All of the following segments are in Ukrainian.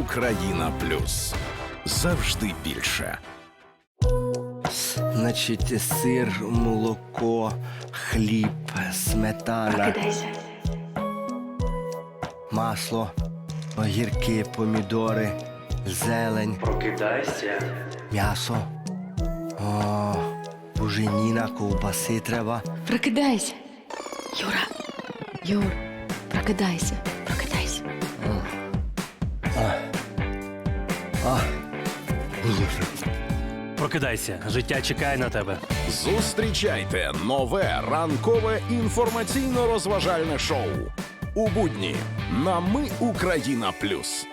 Україна Плюс завжди більше. Значить, сир, молоко, хліб, сметана, Прокидайся. масло, огірки, помідори, зелень, Прокидайся. м'ясо. О, буженіна, ковбаси треба. Прокидайся. Юра. Юр, прокидайся. Прокидайся. Життя чекає на тебе. Зустрічайте нове ранкове інформаційно-розважальне шоу у будні на Ми Україна Плюс.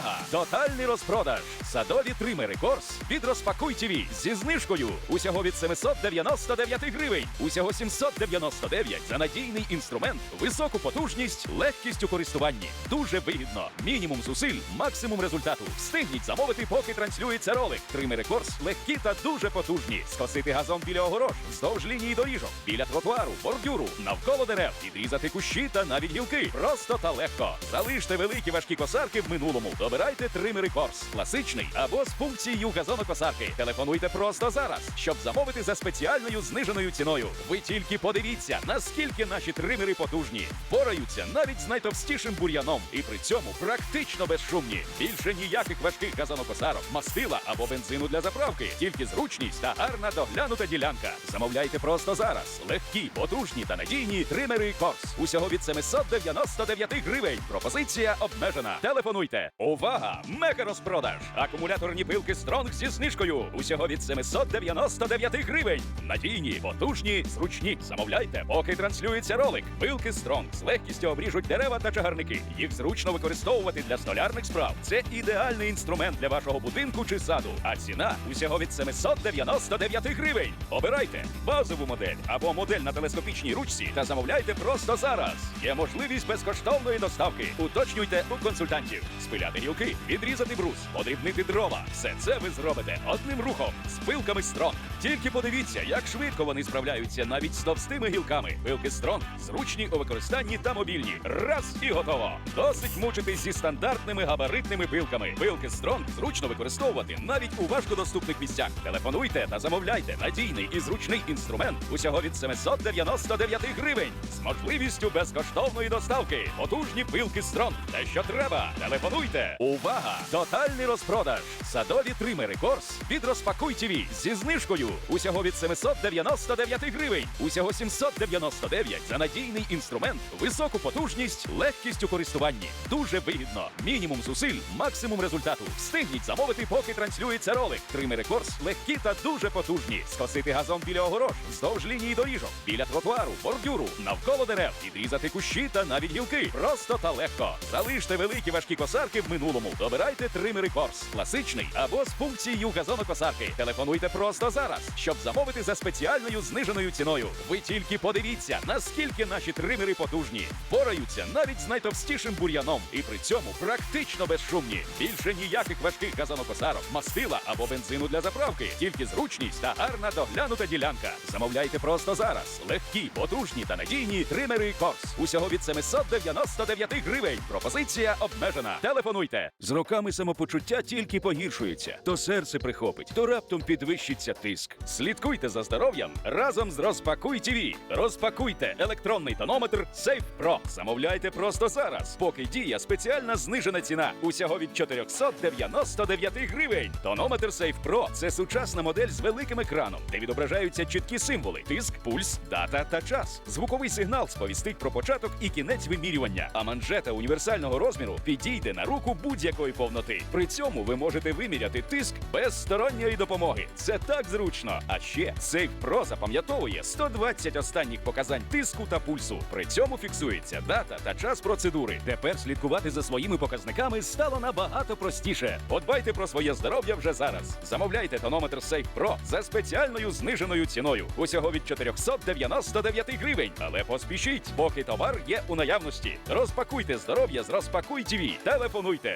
Увага! Тотальний розпродаж! Садові тримери Корс від Розпакуй зі знижкою. Усього від 799 гривень. Усього 799 за надійний інструмент, високу потужність, легкість у користуванні. Дуже вигідно. Мінімум зусиль, максимум результату. Встигніть замовити, поки транслюється ролик. Тримери Корс легкі та дуже потужні. Скосити газон біля огорож, вздовж лінії доріжок, біля тротуару, бордюру, навколо дерев, відрізати кущі та навіть гілки. Просто та легко. Залиште великі важкі косарки в минулому. Добирайте тримери Корс. Класичний або з функцією газонокосарки. Телефонуйте просто зараз, щоб замовити за спеціальною зниженою ціною. Ви тільки подивіться, наскільки наші тримери потужні. Впораються навіть з найтовстішим бур'яном і при цьому практично безшумні. Більше ніяких важких газонокосарок, мастила або бензину для заправки. Тільки зручність та гарна доглянута ділянка. Замовляйте просто зараз. Легкі, потужні та надійні тримери Корс. Усього від 799 гривень. Пропозиція обмежена. Телефонуйте. Увага! Мега розпродаж! Акумуляторні пилки Стронг зі знижкою. Усього від 799 гривень. Надійні, потужні, зручні. Замовляйте, поки транслюється ролик. Пилки Стронг з легкістю обріжуть дерева та чагарники. Їх зручно використовувати для столярних справ. Це ідеальний інструмент для вашого будинку чи саду. А ціна усього від 799 гривень. Обирайте базову модель або модель на телескопічній ручці та замовляйте просто зараз. Є можливість безкоштовної доставки. Уточнюйте у консультантів. Спиляти гілки, відрізати брус, подрібнити дрова. Все це ви зробите одним рухом з пилками Стронг. Тільки подивіться, як швидко вони справляються навіть з товстими гілками. Пилки Стронг зручні у використанні та мобільні. Раз і готово. Досить мучитись зі стандартними габаритними пилками. Пилки Стронг зручно використовувати навіть у важкодоступних місцях. Телефонуйте та замовляйте надійний і зручний інструмент усього від 799 гривень з можливістю безкоштовної доставки. Потужні пилки Стронг. Те, що треба. Телефонуйте. Увага! Тотальний розпродаж. Садові тримери Корс від Розпакуй зі знижкою. Усього від 799 гривень. Усього 799 за надійний інструмент, високу потужність, легкість у користуванні. Дуже вигідно. Мінімум зусиль, максимум результату. Встигніть замовити, поки транслюється ролик. Тримери Корс легкі та дуже потужні. Скосити газон біля огорож, вздовж лінії доріжок, біля тротуару, бордюру, навколо дерев, відрізати кущі та навіть гілки. Просто та легко. Залиште великі важкі косарки в минулому. Добирайте тримери Корс. Класичний або з функцією газонокосарки. Телефонуйте просто зараз, щоб замовити за спеціальною зниженою ціною. Ви тільки подивіться, наскільки наші тримери потужні. Впораються навіть з найтовстішим бур'яном і при цьому практично безшумні. Більше ніяких важких газонокосарок, мастила або бензину для заправки. Тільки зручність та гарна доглянута ділянка. Замовляйте просто зараз. Легкі, потужні та надійні тримери Корс. Усього від 799 гривень. Пропозиція обмежена. Телефонуйте. З роками самопочуття тільки погіршується. То серце прихопить, то раптом підвищиться тиск. Слідкуйте за здоров'ям разом з Розпакуй ТВ. Розпакуйте електронний тонометр Safe Pro. Замовляйте просто зараз. Поки діє спеціальна знижена ціна. Усього від 499 гривень. Тонометр Safe Pro – це сучасна модель з великим екраном, де відображаються чіткі символи: тиск, пульс, дата та час. Звуковий сигнал сповістить про початок і кінець вимірювання. А манжета універсального розміру підійде на руку будь-якої повноти. При цьому ви можете виміряти тиск без сторонньої допомоги. Це так зручно. А ще Safe Pro запам'ятовує 120 останніх показань тиску та пульсу. При цьому фіксується дата та час процедури. Тепер слідкувати за своїми показниками стало набагато простіше. Подбайте про своє здоров'я вже зараз. Замовляйте тонометр Safe Pro за спеціальною зниженою ціною. Усього від 499 гривень. Але поспішіть, поки товар є у наявності. Розпакуйте здоров'я з Розпакуй ТВ. Телефонуйте.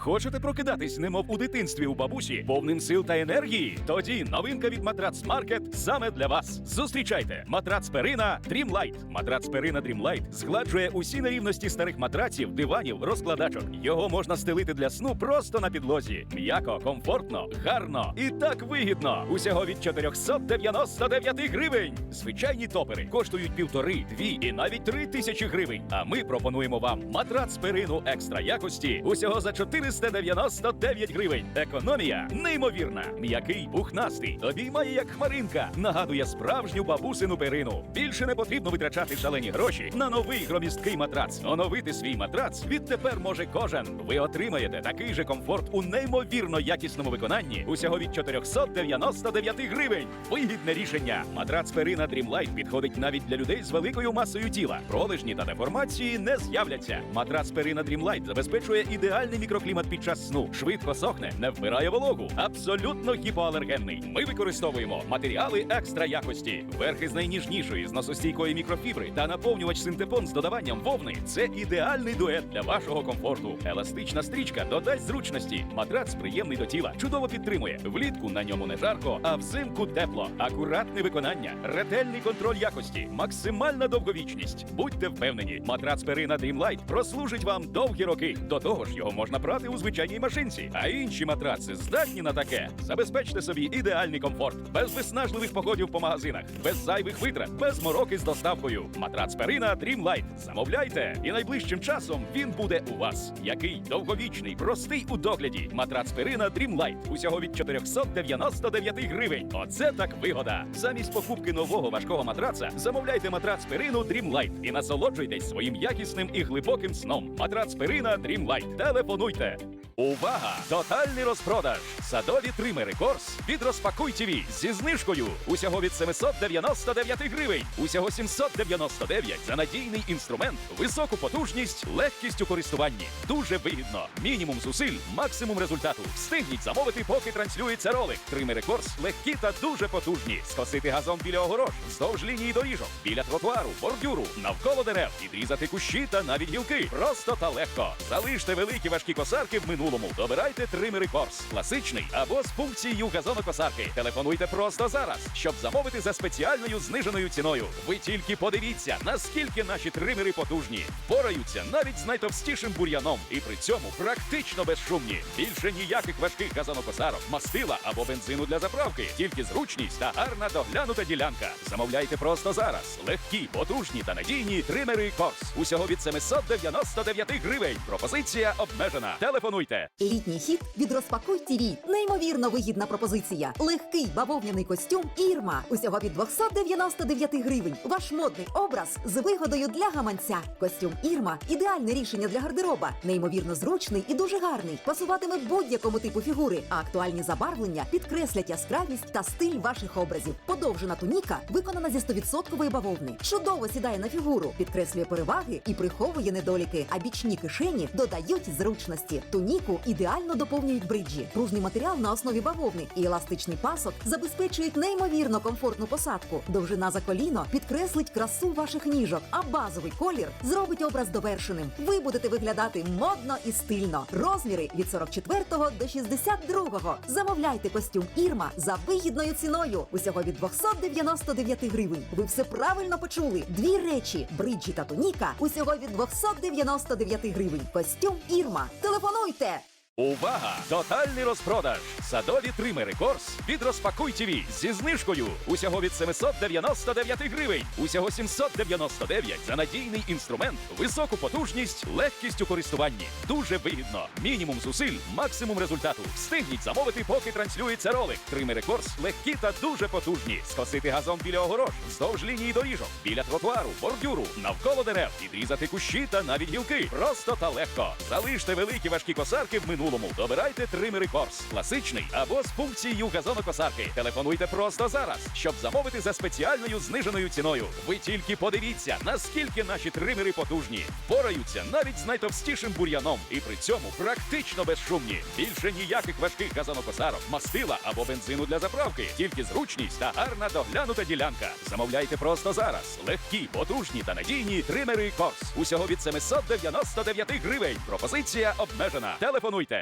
Хочете прокидатись, немов у дитинстві у бабусі, повним сил та енергії? Тоді новинка від Матрац Маркет саме для вас. Зустрічайте матрац Перина Dreamlight. Матрац Перина Dreamlight згладжує усі нерівності старих матраців, диванів, розкладачок. Його можна стелити для сну просто на підлозі. М'яко, комфортно, гарно і так вигідно. Усього від 499 гривень. Звичайні топери коштують півтори, дві і навіть три тисячі гривень. А ми пропонуємо вам матрац перину екстра якості усього за 499 гривень. Економія неймовірна. М'який, пухнастий, обіймає як хмаринка. Нагадує справжню бабусину перину. Більше не потрібно витрачати шалені гроші на новий громісткий матрац. Оновити свій матрац відтепер може кожен. Ви отримаєте такий же комфорт у неймовірно якісному виконанні усього від 499 гривень. Вигідне рішення. Матрац перина Dreamlight підходить навіть для людей з великою масою тіла. Пролежні та деформації не з'являться. Матрац перина Dreamlight забезпечує ідеальний мікроклімат під час сну, швидко сохне, не вбирає вологу, абсолютно гіпоалергенний. Ми використовуємо матеріали екстра якості, верхи з найніжнішої зносостійкої мікрофібри та наповнювач синтепон з додаванням вовни. Це ідеальний дует для вашого комфорту. Еластична стрічка додасть зручності. Матрац приємний до тіла, чудово підтримує. Влітку на ньому не жарко, а взимку тепло. Акуратне виконання, ретельний контроль якості, максимальна довговічність. Будьте впевнені, матрац Перина Dreamlight прослужить вам довгі роки. До того ж, його можна прати у звичайній машинці, а інші матраци здатні на таке. Забезпечте собі ідеальний комфорт, без виснажливих походів по магазинах, без зайвих витрат, без мороки з доставкою. Матрац Перина Dreamlight. Замовляйте, і найближчим часом він буде у вас. Який довговічний, простий у догляді. Матрац Перина Dreamlight. Усього від 499 гривень. Оце так вигода. Замість покупки нового важкого матраца замовляйте матрац Перину Dreamlight і насолоджуйтесь своїм якісним і глибоким сном. Матрац Перина Dreamlight. Телефонуйте. Увага! Тотальний розпродаж! Садові тримери Корс від Розпакуй зі знижкою. Усього від 799 гривень. Усього 799 за надійний інструмент, високу потужність, легкість у користуванні. Дуже вигідно. Мінімум зусиль, максимум результату. Встигніть замовити, поки транслюється ролик. Тримери Корс легкі та дуже потужні. Скосити газон біля огорож, вздовж лінії доріжок, біля тротуару, бордюру, навколо дерев, відрізати кущі та навіть гілки. Просто та легко. Залиште великі важкі косарки в минулому. Добирайте тримери Корс. Класичний або з функцією газонокосарки. Телефонуйте просто зараз, щоб замовити за спеціальною зниженою ціною. Ви тільки подивіться, наскільки наші тримери потужні. Впораються навіть з найтовстішим бур'яном і при цьому практично безшумні. Більше ніяких важких газонокосарок, мастила або бензину для заправки. Тільки зручність та гарна доглянута ділянка. Замовляйте просто зараз. Легкі, потужні та надійні тримери Корс. Усього від 799 гривень. Пропозиція обмежена. Телефонуйте. Літній хіт від Розпакуй ТВ. Неймовірно вигідна пропозиція. Легкий бавовняний костюм Ірма. Усього від 299 гривень. Ваш модний образ з вигодою для гаманця. Костюм Ірма ідеальне рішення для гардероба. Неймовірно зручний і дуже гарний. Пасуватиме будь-якому типу фігури. А актуальні забарвлення підкреслять яскравість та стиль ваших образів. Подовжена туніка виконана зі 100% бавовни. Чудово сідає на фігуру, підкреслює переваги і приховує недоліки. А бічні кишені додають зручності. Туніку ідеально доповнюють бриджі. Пружний матеріал на основі бавовни і еластичний пасок забезпечують неймовірно комфортну посадку. Довжина за коліно підкреслить красу ваших ніжок, а базовий колір зробить образ довершеним. Ви будете виглядати модно і стильно. Розміри від 44 до 62. Замовляйте костюм Ірма за вигідною ціною. Усього від 299 гривень. Ви все правильно почули. Дві речі: бриджі та туніка. Усього від 299 гривень. Костюм Ірма. Телефонуйте! Увага! Тотальний розпродаж! Садові тримери Корс від Розпакуй зі знижкою. Усього від 799 гривень. Усього 799 за надійний інструмент, високу потужність, легкість у користуванні. Дуже вигідно. Мінімум зусиль, максимум результату. Встигніть замовити, поки транслюється ролик. Тримери Корс легкі та дуже потужні. Скосити газон біля огорож, вздовж лінії доріжок, біля тротуару, бордюру, навколо дерев, відрізати кущі та навіть гілки. Просто та легко. Залиште великі важкі косарки в минулому. Добирайте тримери Корс. Класичний або з функцією газонокосарки. Телефонуйте просто зараз, щоб замовити за спеціальною зниженою ціною. Ви тільки подивіться, наскільки наші тримери потужні. Впораються навіть з найтовстішим бур'яном і при цьому практично безшумні. Більше ніяких важких газонокосарок, мастила або бензину для заправки. Тільки зручність та гарна доглянута ділянка. Замовляйте просто зараз. Легкі, потужні та надійні тримери Корс. Усього від 799 гривень. Пропозиція обмежена. Телефонуйте.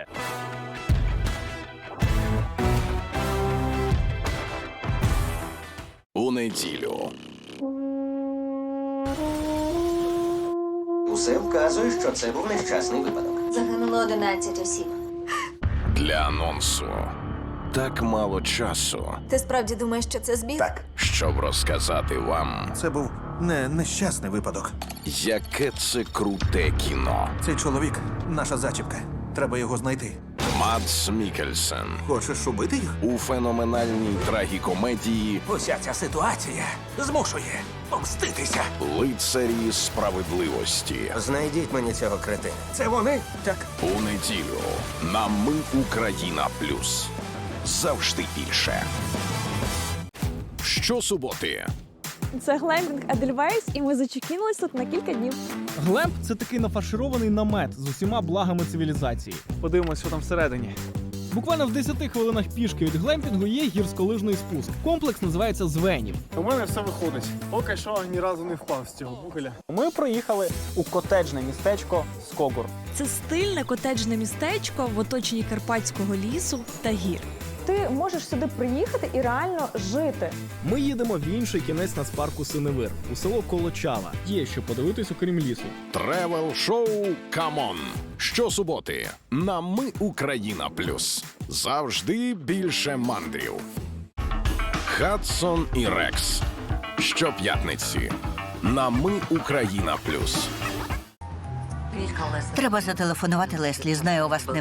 У неділю Усе вказує, що це був нещасний випадок. Загинуло 11 осіб. для анонсу так мало часу, Ти справді думаєш, що це збіг? Так, щоб розказати вам, Це був не нещасний випадок. яке це круте кіно. Цей чоловік наша зачіпка. Треба його знайти. Мац Мікельсен Хочеш убити їх? у феноменальній трагікомедії Уся ця ситуація змушує помститися. Лицарі справедливості знайдіть мені цього кретина. Це вони? Так. у неділю на Ми Україна Плюс. Завжди більше. Щосуботи Це глемпінг Едельвейс, і ми зачекінулись тут на кілька днів. Глемп це такий нафарширований намет з усіма благами цивілізації. Подивимось, що там всередині. Буквально в 10 хвилинах пішки від глемпінгу є гірськолижний спуск. Комплекс називається Звенів. У мене все виходить. Поки що ні разу не впав з цього бугеля. Ми приїхали у котеджне містечко Скогур. Це стильне котеджне містечко в оточенні карпатського лісу та гір. Ти можеш сюди приїхати і реально жити. Ми їдемо в інший кінець нацпарку Синевир у село Колочава. Є що подивитись, окрім лісу. Тревел шоу Камон. Щосуботи на Ми Україна Плюс. Завжди більше мандрів. Хадсон і Рекс. Щоп'ятниці на Ми Україна Плюс. Треба зателефонувати Леслі. Знаю, у вас не